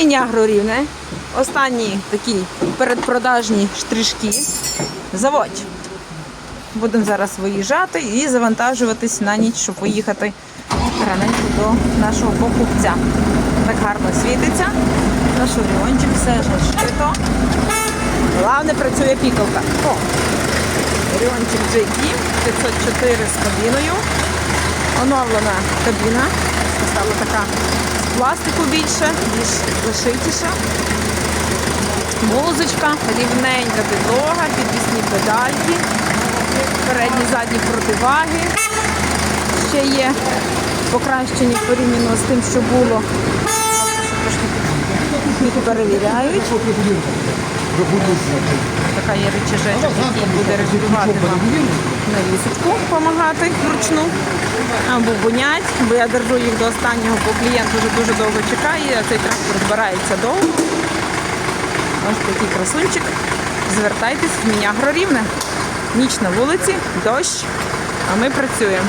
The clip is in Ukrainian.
Мінягро рівне. Останні такі передпродажні штришки. Заводь. Будемо зараз виїжджати і завантажуватись на ніч, щоб поїхати раненько до нашого покупця. Так гарно світиться. Наш оріончик, все ж зашито. Головне працює пікалка. О! Оріончик JD 504 з кабіною. Оновлена кабіна. Стала така пластику більше, більш зашитіша. Музичка, рівненька підлога, підвісні педальки, передні задні противаги. Ще є покращені порівняно з тим, що було. Їх перевіряють. Така є речажечка, який буде регулювати вам навісочку, допомагати вручну. Або бунять, бо я держу їх до останнього, бо клієнт вже дуже довго чекає, а цей трактор збирається довго. Ось такий красунчик. Звертайтесь в Мінягро Рівне. Ніч на вулиці, дощ, а ми працюємо.